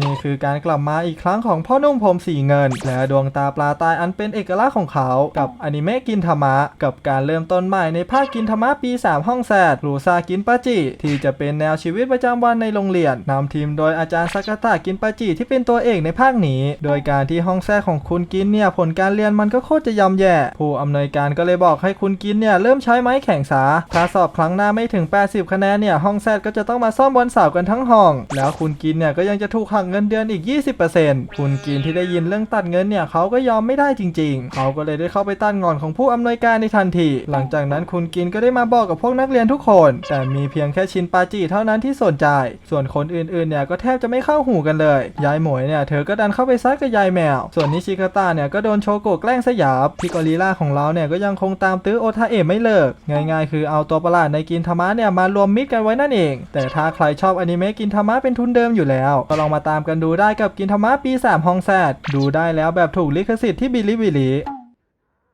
นี่คือการกลับมาอีกครั้งของพ่อนุ่มผมสีเงิน และดวงตาปลาตายอันเป็นเอกลักษณ์ของเขา กับอนิเมะกินธรรมะ กับการเริ่มต้นใหม่ในภาคกินธรรมะปี 3 ห้องแซดรูซากินปาจิ ที่จะเป็นแนวชีวิตประจำวันในโรงเรียนนำทีมโดยอาจารย์ซากาตะกินปาจิที่เป็นตัวเอกในภาคนี้ โดยการที่ห้องแซดของคุณกินเนี่ยผลการเรียนมันก็โคตรจะย่ำแย่ ผู้อำนวยการก็เลยบอกให้คุณกินเนี่ยเริ่มใช้ไม้แข่งสาถ้าสอบครั้งหน้าไม่ถึง 80 คะแนนเนี่ยห้องแซดก็จะต้องมาซ่อมบนเสากันทั้งห้อง แล้วคุณกินเนี่ยก็ยังจะถูกหักเงินเดือนอีก 20%คุณกินที่ได้ยินเรื่องตัดเงินเนี่ยเขาก็ยอมไม่ได้จริง ๆ เขาก็เลยได้เข้าไปต้านงอนของผู้อำนวยการในทันที หลังจากนั้นคุณกินก็ได้มาบอกกับพวกนักเรียนทุกคน แต่มีเพียงแค่ชินปาจิเท่านั้นที่สนใจ ส่วนคนอื่นๆเนี่ยก็แทบจะไม่เข้าหูกันเลย ยายหมวยเนี่ยเธอก็ดันเข้าไปซัดกับยายแมว ส่วนนิชิกาตะเนี่ยก็โดนโชโกะแกล้งสยาบพิกอริล่าของเราเนี่ยก็ยังคงตามตื้อโอทาเอะไม่เลิก ง่ายๆ คือเอาตัวประหลาดในกินธรรมะเนี่ยมารวมมิตรกันไว้นั่นเอง แต่ถ้าใครชอบอนิเมะกินธรรมะเป็นทุนเดิมอยู่แล้วก็ลองมาตามกันดูได้กับกินธรรมะปี 3 ห้องแซดดูได้แล้วแบบถูกลิขสิทธิ์ที่บิลิบิลิ